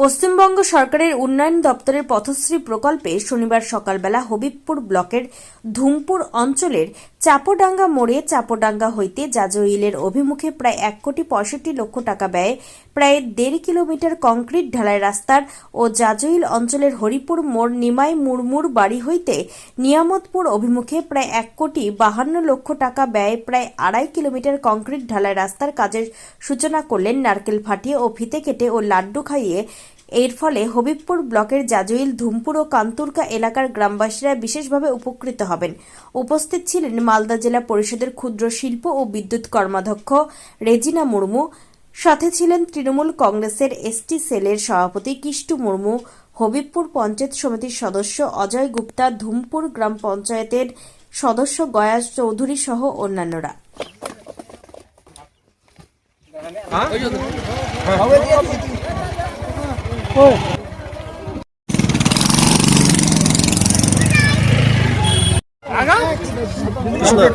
পশ্চিমবঙ্গ সরকারের উন্নয়ন দপ্তরের পথশ্রী প্রকল্পে শনিবার সকালবেলা হবিবপুর ব্লকের ধুমপুর অঞ্চলের চাপোডাঙ্গা মোড়ে চাপোডাঙ্গা হইতে জাজইলের অভিমুখে প্রায় এক কোটি পঁয়ষট্টি লক্ষ টাকা ব্যয়ে প্রায় দেড় কিলোমিটার কংক্রিট ঢালাই রাস্তার ও জাজইল অঞ্চলের হরিপুর মোড় নিমাই মুরমুর বাড়ি হইতে নিয়ামতপুর অভিমুখে প্রায় এক কোটি বাহান্ন লক্ষ টাকা ব্যয়ে প্রায় আড়াই কিলোমিটার কংক্রিট ঢালাই রাস্তার কাজের সূচনা করলেন নারকেল ফাটিয়ে ও ফিতে কেটে ও লাড্ডু খাইয়ে এর ফলে হবিবপুর ব্লকের জাজুইল, ধুমপুর ও কান্তুরকা এলাকার গ্রামবাসীরা বিশেষভাবে উপকৃত হবেন। উপস্থিত ছিলেন মালদা জেলা পরিষদের ক্ষুদ্র শিল্প ও বিদ্যুৎ কর্মাধ্যক্ষ রেজিনা মুর্মু। সাথে ছিলেন তৃণমূল কংগ্রেসের এসটি সেলের সভাপতি কিষ্টু মুর্মু, হবিবপুর পঞ্চায়েত সমিতির সদস্য অজয় গুপ্তা, ধুমপুর গ্রাম পঞ্চায়েতের সদস্য গয়াস চৌধুরী সহ অন্যান্যরা। লাড্ডু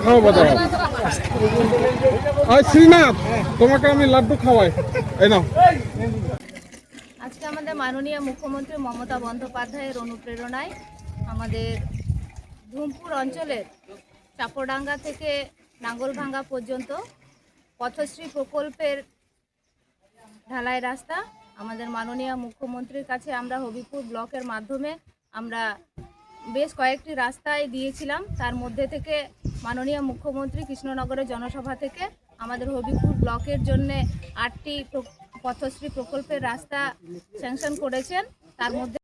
খাওয়াবো দাঁড়াও আর শ্রীনাথ তোমাকে আমি লাড্ডু খাওয়াই। এই নাও। আজকে আমাদের মাননীয় মুখ্যমন্ত্রী মমতা বন্দ্যোপাধ্যায়ের অনুপ্রেরণায় আমাদের ধুমপুর অঞ্চলের চাপড়াঙ্গা থেকে নাঙ্গলভাঙ্গা পর্যন্ত পথশ্রী প্রকল্পের ঢালাই রাস্তা আমাদের মাননীয় মুখ্যমন্ত্রীর কাছে আমরা হবিপুর ব্লকের মাধ্যমে আমরা বেশ কয়েকটি রাস্তায় দিয়েছিলাম। তার মধ্যে থেকে মাননীয় মুখ্যমন্ত্রী কৃষ্ণনগরের জনসভা থেকে আমাদের হবিপুর ব্লকের জন্য আটটি পথশ্রী প্রকল্পের রাস্তা স্যাংশন করেছেন। তার মধ্যে